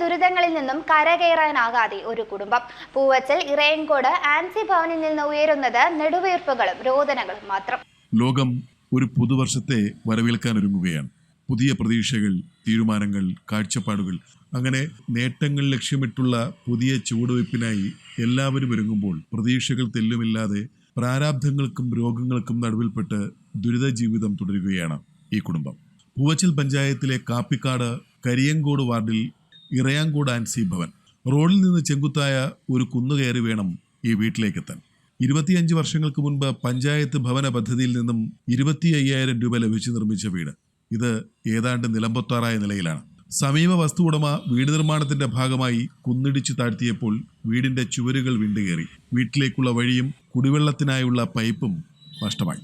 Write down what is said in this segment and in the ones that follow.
ദുരിതങ്ങളിൽ നിന്നും കരകയറാനാകാതെ ഒരു കുടുംബം. പൂവച്ചൽ ഇറയൻകോട് ആൻസി ഭവനിൽ നിന്ന് ഉയരുന്നത് നെടുവീർപ്പുകളും രോദനകളും മാത്രം. ലോകം ഒരു പുതുവർഷത്തെ വരവേൽക്കാൻ ഒരുങ്ങുകയാണ്. പുതിയ പ്രതീക്ഷകൾ തീരുമാനങ്ങൾ കാഴ്ചപ്പാടുകൾ അങ്ങനെ നേട്ടങ്ങൾ ലക്ഷ്യമിട്ടുള്ള പുതിയ ചുവടുവയ്പ്പിനായി എല്ലാവരും ഒരുങ്ങുമ്പോൾ പ്രതീക്ഷകൾ തെല്ലുമില്ലാതെ പ്രാരാബ്ധങ്ങൾക്കും രോഗങ്ങൾക്കും നടുവിൽപ്പെട്ട് ദുരിത ജീവിതം തുടരുകയാണ് ഈ കുടുംബം. പൂവച്ചൽ പഞ്ചായത്തിലെ കാപ്പിക്കാട് കരിയങ്കോട് വാർഡിൽ ഇറയാങ്കോട് ആൻസി ഭവൻ റോഡിൽ നിന്ന് ചെങ്കുത്തായ ഒരു കുന്നു കയറി വേണം ഈ വീട്ടിലേക്കെത്താൻ. ഇരുപത്തിയഞ്ച് വർഷങ്ങൾക്ക് മുൻപ് പഞ്ചായത്ത് ഭവന പദ്ധതിയിൽ നിന്നും ഇരുപത്തി അയ്യായിരം രൂപ ലഭിച്ച് നിർമ്മിച്ച വീട്. ഇത് ഏതാണ്ട് നിലമ്പൊത്താറായ നിലയിലാണ്. സമീപ വസ്തു ഉടമ വീട് നിർമ്മാണത്തിന്റെ ഭാഗമായി കുന്നിടിച്ചു താഴ്ത്തിയപ്പോൾ വീടിന്റെ ചുവരുകൾ വിണ്ടുകയറി. വീട്ടിലേക്കുള്ള വഴിയും കുടിവെള്ളത്തിനായുള്ള പൈപ്പും നഷ്ടമായി.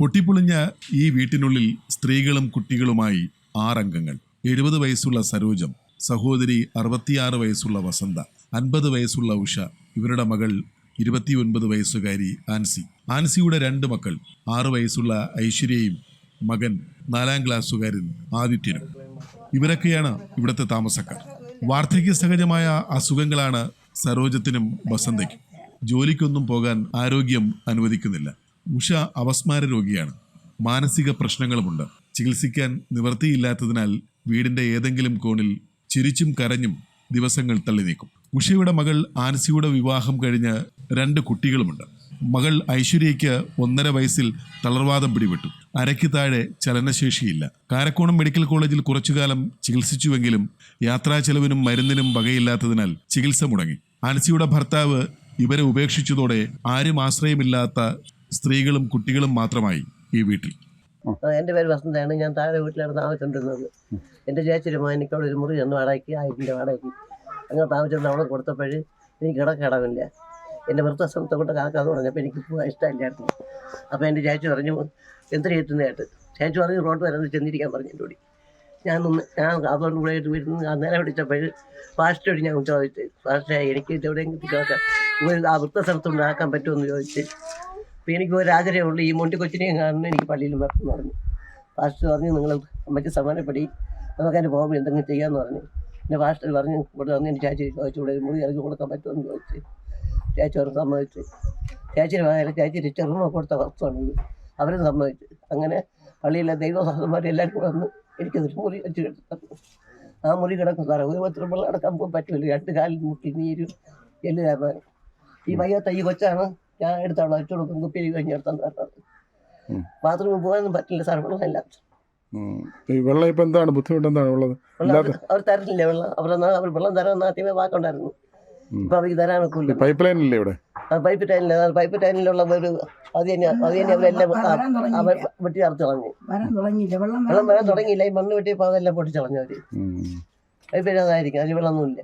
പൊട്ടിപ്പൊളിഞ്ഞ ഈ വീട്ടിനുള്ളിൽ സ്ത്രീകളും കുട്ടികളുമായി ആറംഗങ്ങൾ. എഴുപത് വയസ്സുള്ള സരോജം സഹോദരി അറുപത്തിയാറ് വയസ്സുള്ള വസന്ത അൻപത് വയസ്സുള്ള ഉഷ ഇവരുടെ മകൾ ഇരുപത്തിയൊൻപത് വയസ്സുകാരി ആൻസി. ആൻസിയുടെ രണ്ട് മക്കൾ ആറ് വയസ്സുള്ള ഐശ്വര്യയും മകൻ നാലാം ക്ലാസ്സുകാരൻ ആദിത്യനും. ഇവരൊക്കെയാണ് ഇവിടുത്തെ താമസക്കാർ. വാർദ്ധക്യ സഹജമായ അസുഖങ്ങളാണ് സരോജത്തിനും വസന്തയ്ക്കും. ജോലിക്കൊന്നും പോകാൻ ആരോഗ്യം അനുവദിക്കുന്നില്ല. ഉഷ അവസ്മാര രോഗിയാണ്. മാനസിക പ്രശ്നങ്ങളുമുണ്ട്. ചികിത്സിക്കാൻ നിവൃത്തിയില്ലാത്തതിനാൽ വീടിന്റെ ഏതെങ്കിലും കോണിൽ ചിരിച്ചും കരഞ്ഞും ദിവസങ്ങൾ തള്ളി നീക്കും. ഉഷയുടെ മകൾ ആൻസിയുടെ വിവാഹം കഴിഞ്ഞ് രണ്ട് കുട്ടികളുമുണ്ട്. മകൾ ഐശ്വര്യയ്ക്ക് ഒന്നര വയസ്സിൽ തളർവാദം പിടിപെട്ടു. അരയ്ക്ക് താഴെ ചലനശേഷിയില്ല. കാരക്കോണം മെഡിക്കൽ കോളേജിൽ കുറച്ചുകാലം ചികിത്സിച്ചുവെങ്കിലും യാത്രാ ചെലവിനും മരുന്നിനും വകയില്ലാത്തതിനാൽ ചികിത്സ മുടങ്ങി. ആൻസിയുടെ ഭർത്താവ് ഇവരെ ഉപേക്ഷിച്ചതോടെ ആരും ആശ്രയമില്ലാത്ത സ്ത്രീകളും കുട്ടികളും മാത്രമായി ഈ വീട്ടിൽ. എന്റെ പേര് വസന്തയാണ്. ഞാൻ താഴെ വീട്ടിലാണ് താമസിച്ചുകൊണ്ടിരുന്നത്. എന്റെ എനിക്ക് അവിടെ ഒരു മുറി ഒന്ന് വാടകയ്ക്ക് ആയിരത്തിന്റെ വാടകയ്ക്ക്. അങ്ങനെ താമസിച്ചിരുന്ന അവിടെ കൊടുത്തപ്പോൾ എനിക്ക് കിടക്കിടമില്ല എന്റെ വൃത്തസ്ഥലത്തെ കൊണ്ട് കാക്കാന്ന് പറഞ്ഞപ്പോൾ എനിക്ക് പോകാൻ ഇഷ്ടമില്ലായിരുന്നു. അപ്പോൾ എന്റെ ചേച്ചി പറഞ്ഞു എന്തിനു കിട്ടുന്നതായിട്ട് ചേച്ചി പറഞ്ഞു റോഡ് വരെ ചെന്നിരിക്കാൻ പറഞ്ഞു എന്റെ കൂടി ഞാൻ ഞാൻ അതുകൊണ്ട് കൂടെ വീട്ടിൽ നിന്ന് നേരെ പിടിച്ചപ്പോൾ ഫാസ്റ്റോട് ഞാൻ ചോദിച്ചു ഫാസ്റ്റ് എനിക്ക് എവിടെയെങ്കിലും ആ വൃദ്ധസ്ഥലത്തുകൊണ്ട് ആക്കാൻ പറ്റുമെന്ന് ചോദിച്ച്. അപ്പോൾ എനിക്ക് ഒരു ആഗ്രഹമുള്ളൂ ഈ മൊണ്ടി കൊച്ചിനെയും കാണുന്ന എനിക്ക് പള്ളിയിൽ വരണം എന്ന് പറഞ്ഞു. പാസ്റ്റർ പറഞ്ഞു നിങ്ങൾ അമ്മയ്ക്ക് സമാനപ്പെടി നമുക്കതിന് പോകുമ്പോൾ എന്തെങ്കിലും ചെയ്യാമെന്ന് പറഞ്ഞു. പിന്നെ പാസ്റ്റർ പറഞ്ഞു ഇവിടെ വന്ന് എനിക്ക് ചാച്ചി ചോദിച്ചു. ഇവിടെ മുറി ഇറങ്ങി കൊടുക്കാൻ പറ്റുമെന്ന് ചോദിച്ചു. ചേച്ചി അവർ സമ്മതിച്ചു. ചേച്ചിയുടെ മകനെ ചേച്ചി ചെറുമ കൊടുത്ത വസ്തുവാണ് ഇത്. അവരും സമ്മതിച്ചു. അങ്ങനെ പള്ളിയിലെ ദൈവസാധന്മാർ എല്ലാവരും കൂടെ വന്ന് എനിക്കതൊരു മുറി വെച്ച് കിട്ടുന്നു ആ മുറി കിടക്കും സാറേ ഒരു പത്രം വെള്ളം അടക്കാൻ പോകാൻ പറ്റില്ല. രണ്ട് കാലിൽ മുട്ടി നീരും എല്ല് ഈ വയ്യാത്ത ഈ കൊച്ചാണ് ഞാൻ എടുത്തോളാം വെച്ചു കൊടുക്കും കുപ്പിയിൽ കഴിഞ്ഞ് എടുത്തോണ്ട് പറഞ്ഞത് ബാത്റൂമിൽ പോകാനൊന്നും പറ്റില്ല സാർ വെള്ളമില്ല ഉം. ഈ വെള്ളം ഇപ്പം എന്താണ്? ബുദ്ധിമുട്ട് എന്താണ് ഉള്ളത്? വെള്ളം ഇല്ലാത്ത അവർ- തരുന്നില്ല വെള്ളം? അവർ അവർ വെള്ളം തരാൻ ആദ്യമേ വാക്കുണ്ടായിരുന്നു. ഇപ്പൊ അവർക്ക് തരാൻ ഒക്കില്ല പൈപ്പ് ലൈൻ ഇല്ലേ ഇവിടെ പൈപ്പ് ആ പൈപ്പ് ടൈനിലുള്ള ഒരു അത് തന്നെ അത് തന്നെ അവരെല്ലാം വെട്ടി കളഞ്ഞു. തുടങ്ങിയില്ല. വെള്ളം വെള്ളം വരാൻ തുടങ്ങിയില്ല. ഈ മണ്ണ് വെട്ടിയപ്പോൾ അതെല്ലാം പൊട്ടിച്ചളഞ്ഞു അവർ. പൈപ്പ് അതായിരിക്കും. അതിൽ വെള്ളമൊന്നുമില്ല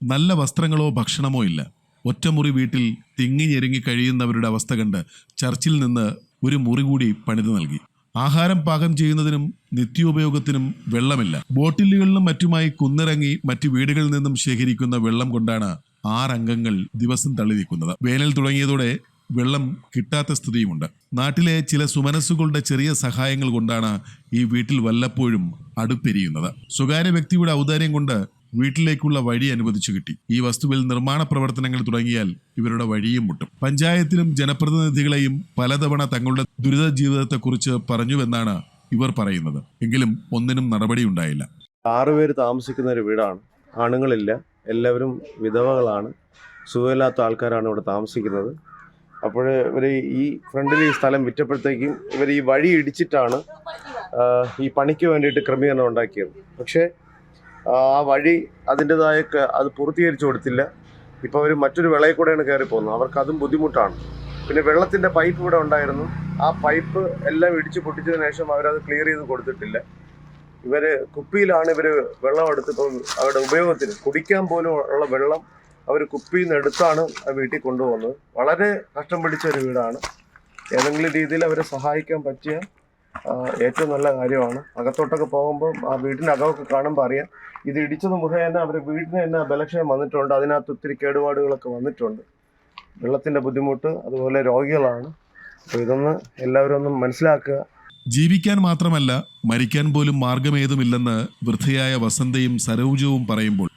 നല്ല വസ്ത്രങ്ങളോ ഭക്ഷണമോ ഇല്ല. ഒറ്റമുറി വീട്ടിൽ തിങ്ങി ഞെരുങ്ങി കഴിയുന്നവരുടെ അവസ്ഥ കണ്ട് ചർച്ചിൽ നിന്ന് ഒരു മുറി കൂടി പണിത് നൽകി. ആഹാരം പാകം ചെയ്യുന്നതിനും നിത്യോപയോഗത്തിനും വെള്ളമില്ല. ബോട്ടിലുകളിലും മറ്റുമായി കുന്നിറങ്ങി മറ്റു വീടുകളിൽ നിന്നും ശേഖരിക്കുന്ന വെള്ളം കൊണ്ടാണ് ആറംഗങ്ങൾ ദിവസം തള്ളി നീക്കുന്നത് വേനൽ തുടങ്ങിയതോടെ വെള്ളം കിട്ടാത്ത സ്ഥിതിയുമുണ്ട്. നാട്ടിലെ ചില സുമനസ്സുകളുടെ ചെറിയ സഹായങ്ങൾ കൊണ്ടാണ് ഈ വീട്ടിൽ വല്ലപ്പോഴും അടുപ്പെരിയുന്നത്. സ്വകാര്യ വ്യക്തിയുടെ ഔദാര്യം കൊണ്ട് വീട്ടിലേക്കുള്ള വഴി അനുവദിച്ചു കിട്ടി. ഈ വസ്തുവിൽ നിർമ്മാണ പ്രവർത്തനങ്ങൾ തുടങ്ങിയാൽ ഇവരുടെ വഴിയും മുട്ടും. പഞ്ചായത്തിലും ജനപ്രതിനിധികളെയും പലതവണ തങ്ങളുടെ ദുരിത ജീവിതത്തെക്കുറിച്ച് പറഞ്ഞുവെന്നാണ് ഇവർ പറയുന്നത്. എങ്കിലും ഒന്നിനും നടപടിയുണ്ടായില്ല. ആറുപേര് താമസിക്കുന്ന ഒരു വീടാണ്. ആണുങ്ങളില്ല. എല്ലാവരും വിധവകളാണ്. സുഖമില്ലാത്ത ആൾക്കാരാണ് ഇവിടെ താമസിക്കുന്നത്. അപ്പോൾ ഇവർ ഈ ഫ്രണ്ടിൽ ഈ സ്ഥലം വിറ്റപ്പോഴത്തേക്കും ഇവർ ഈ വഴി ഇടിച്ചിട്ടാണ് ഈ പണിക്ക് വേണ്ടിയിട്ട് ക്രമീകരണം ഉണ്ടാക്കിയത്. പക്ഷേ ആ വഴി അതിന്റെതായ അത് പൂർത്തീകരിച്ചു കൊടുത്തില്ല. ഇപ്പോൾ അവർ മറ്റൊരു വിളയിൽ കൂടെയാണ് കയറി പോകുന്നത്. അവർക്ക് അതും ബുദ്ധിമുട്ടാണ്. പിന്നെ വെള്ളത്തിന്റെ പൈപ്പ് ഇവിടെ ഉണ്ടായിരുന്നു. ആ പൈപ്പ് എല്ലാം ഇടിച്ചു പൊട്ടിച്ചതിന് ശേഷം അവരത് ക്ലിയർ ചെയ്ത് കൊടുത്തിട്ടില്ല. ഇവർ കുപ്പിയിലാണ് ഇവർ വെള്ളം എടുത്ത് ഇപ്പം അവരുടെ ഉപയോഗത്തിന് കുടിക്കാൻ പോലും ഉള്ള വെള്ളം അവർ കുപ്പിയിൽ നിന്ന് എടുത്താണ് വീട്ടിൽ കൊണ്ടുപോകുന്നത്. വളരെ കഷ്ടം പിടിച്ച ഒരു വീടാണ്. ഏതെങ്കിലും രീതിയിൽ അവരെ സഹായിക്കാൻ പറ്റിയ ഏറ്റവും നല്ല കാര്യമാണ്. അകത്തോട്ടൊക്കെ പോകുമ്പോൾ ആ വീടിന്റെ അകമൊക്കെ കാണുമ്പോൾ അറിയാം. ഇത് ഇടിച്ചത് മുഖേന അവർ വീടിന് തന്നെ ബലക്ഷയം വന്നിട്ടുണ്ട്. അതിനകത്ത് ഒത്തിരി കേടുപാടുകളൊക്കെ വന്നിട്ടുണ്ട്. വെള്ളത്തിന്റെ ബുദ്ധിമുട്ട് അതുപോലെ രോഗികളാണ്. അപ്പോൾ ഇതൊന്ന് എല്ലാവരും ഒന്ന് മനസ്സിലാക്കുക. ജീവിക്കാൻ മാത്രമല്ല മരിക്കാൻ പോലും മാർഗമേതുമില്ലെന്ന് വൃദ്ധയായ വസന്തയും സരോജവും പറയുമ്പോൾ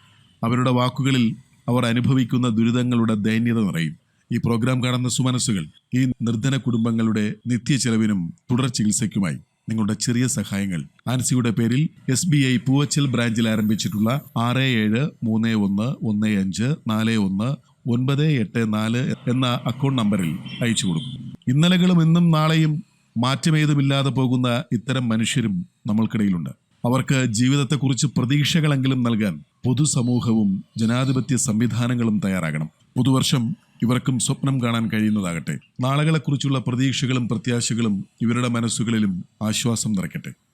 അവരുടെ വാക്കുകളിൽ അവർ അനുഭവിക്കുന്ന ദുരിതങ്ങളുടെ ദൈന്യത നിറയും. ഈ പ്രോഗ്രാം കാണുന്ന സുമനസ്സുകൾ ഈ നിർധന കുടുംബങ്ങളുടെ നിത്യ ചെലവിനും തുടർ ചികിത്സയ്ക്കുമായി നിങ്ങളുടെ ചെറിയ സഹായങ്ങൾ. ആൻസിയുടെ പേരിൽ എസ് ബി ഐ പൂവച്ചൽ ബ്രാഞ്ചിൽ ആരംഭിച്ചിട്ടുള്ള ആറ് ഏഴ് മൂന്ന് ഒന്ന് ഒന്ന് അഞ്ച് നാല് ഒന്ന് ഒൻപത് എട്ട് നാല് എന്ന അക്കൗണ്ട് നമ്പറിൽ അയച്ചു കൊടുക്കും. ഇന്നലകളും ഇന്നും നാളെയും മാറ്റമേതുമില്ലാതെ പോകുന്ന ഇത്തരം മനുഷ്യരും നമ്മൾക്കിടയിലുണ്ട്. അവർക്ക് ജീവിതത്തെക്കുറിച്ച് പ്രതീക്ഷകളെങ്കിലും നൽകാൻ പൊതുസമൂഹവും ജനാധിപത്യ സംവിധാനങ്ങളും തയ്യാറാകണം. പുതുവർഷം ഇവർക്കും സ്വപ്നം കാണാൻ കഴിയുന്നതാകട്ടെ. നാളുകളെക്കുറിച്ചുള്ള പ്രതീക്ഷകളും പ്രത്യാശകളും ഇവരുടെ മനസ്സുകളിലും ആശ്വാസം നിറയ്ക്കട്ടെ.